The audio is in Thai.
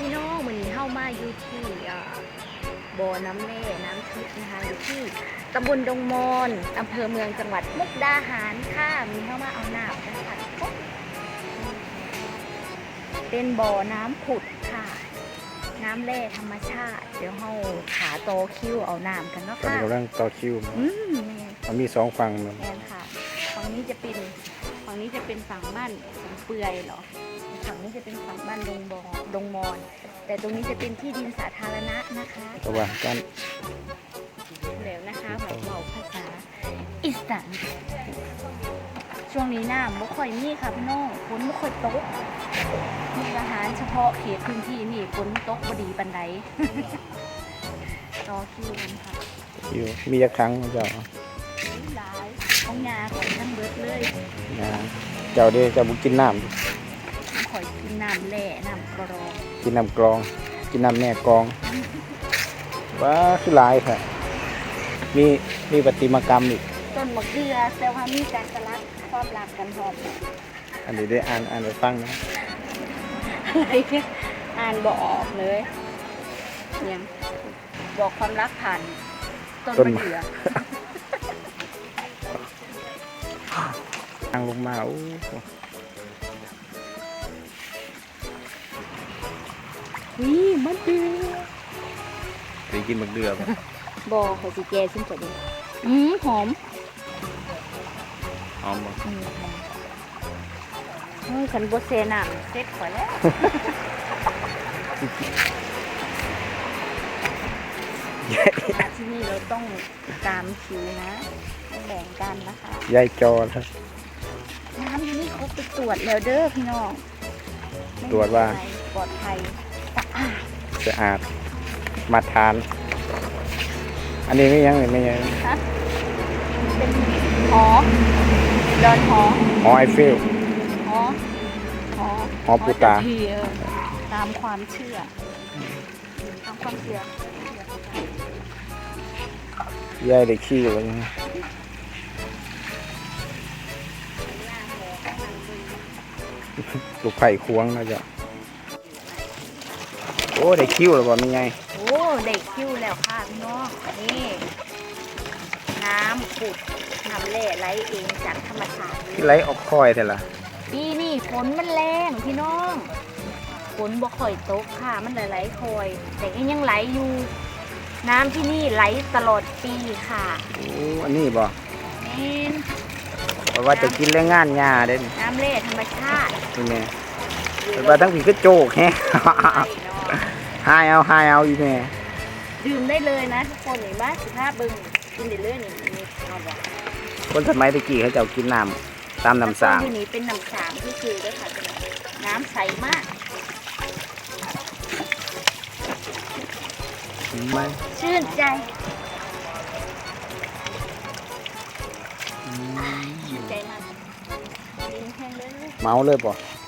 พี่น้องวันนี้เข้ามาอยู่ที่อ่าบ่อน้ำแร่น้ำทิพย์นะคะอยู่ที่ตำบลดงมอนอำเภอเมืองจังหวัดมุกดาหารค่ะ มีเข้ามาเอาน้ำกันค่ะเป็นบ่อน้ำผุดค่ะ น้ำแร่ธรรมชาติ เดี๋ยวเราขาโตคิ้วเอาน้ำกันเนาะตอนค่ะนี้กำลังต่อคิวอืมแม่นมันมีสองฝั่งนะแมนค่ะฝั่งนี้จะเป็น ฝั่งนี้จะเป็นฝั่งบ้านสงเปื่อยเหรอ ฝั่งนี้จะเป็นฝั่งบ้านดงบอดงมอน แต่ตรงนี้จะเป็นที่ดินสาธารณะนะคะระหว่างกันแล้วนะคะแบบเบาภาษาอีสานช่วงนี้น้ำไม่ค่อยมีค่ะพี่น้องฝนไม่ค่อยตกมีอาหารเฉพาะเขตพื้นที่นี่ฝนตกบดีปันไดรอคิวกันค่ะคิวมีจักครั้งเจ้าหลาย ของยาของทั้งเบิดเลยนะเจ้าเด้เจ้าบุกินน้ข่อยกินน้ำแร่น้ำกรองำกินน้ำกรอง กินน้ำแม่กรองว้าคือหลายค่ะมีมีประติมากรรมอีก ต้นมะเขือแต่ว่ามีการสลักความรักกันหอมอันนี้ได้อ่านอ่านไปฟังนะอะไรเนี่ยอ่านบอกออกเลยยังบอกความรักผ่านต้นมะเขือ ทางลงมาโอ้โหนี่มะเขือได้กินบักเดือบบอกขอสิแกซิมจะดีอืมหอมหอมบ่อืมหอมเฮ้ยฉันบดเซน่ะเซ็ตข่อยแล้ว ต้องตามคิวนะต้องแบ่งกันนะคะ ยายจอครับ น้ำที่นี่เขาไปตรวจแล้วเด้อพี่น้องไม่มีตรวจว่า อะไรปลอดภัยสะอาดสะอาดมาทาน อันนี้ไม่ยังเลยไม่ยังฮะเป็นหอดอนหอหอไอเฟล หอหอหอปูตาเจ้ที่เออตามความเชื่อตามความเชื่อ ยายได้ขี้ไว้ยังลูกไผ่ควงนะจ๊ะโอ้ได้คิวแล้วบ่มีไงโอ้เด็กคิ้วแล้วค่ะพี่น้องนี่น้ำขุดน้ำแร่ไหลเองจากธรรมชาติที่ไหลออกคอยแต่ละปีนี่ฝนมันแรงพี่น้องฝนบ่ค่อยตกค่ะมันไหลๆคอย แต่ก็ยังไหลอยู่ น้ำที่นี่ไหลตลอดปีค่ะโอ้อันนี้บ่แม่นเพราะว่าจะกินแรงงานหญ้าเด้นน้ำแร่ธรรมชาตินี่แม่แต่ว่าทั้งผีก็โจกแฮะใช่เนาะหายเอาหายเอาอีแม่ดื่มได้เลยนะทุกคนเห็นไหมสิบห้าบึงกินได้เลยนี่นี่เอาบอกคนสมัยตะกี้เขาเจ้ากินน้ำตามน้ำสาง แล้วก็อยู่นี่เป็นน้ำสางที่คือด้วยค่ะเป็นน้ำใสมาก ไม่ชื่นใจชื่นใจมากลิ้นแห้งเลย เมาเลยบ่แ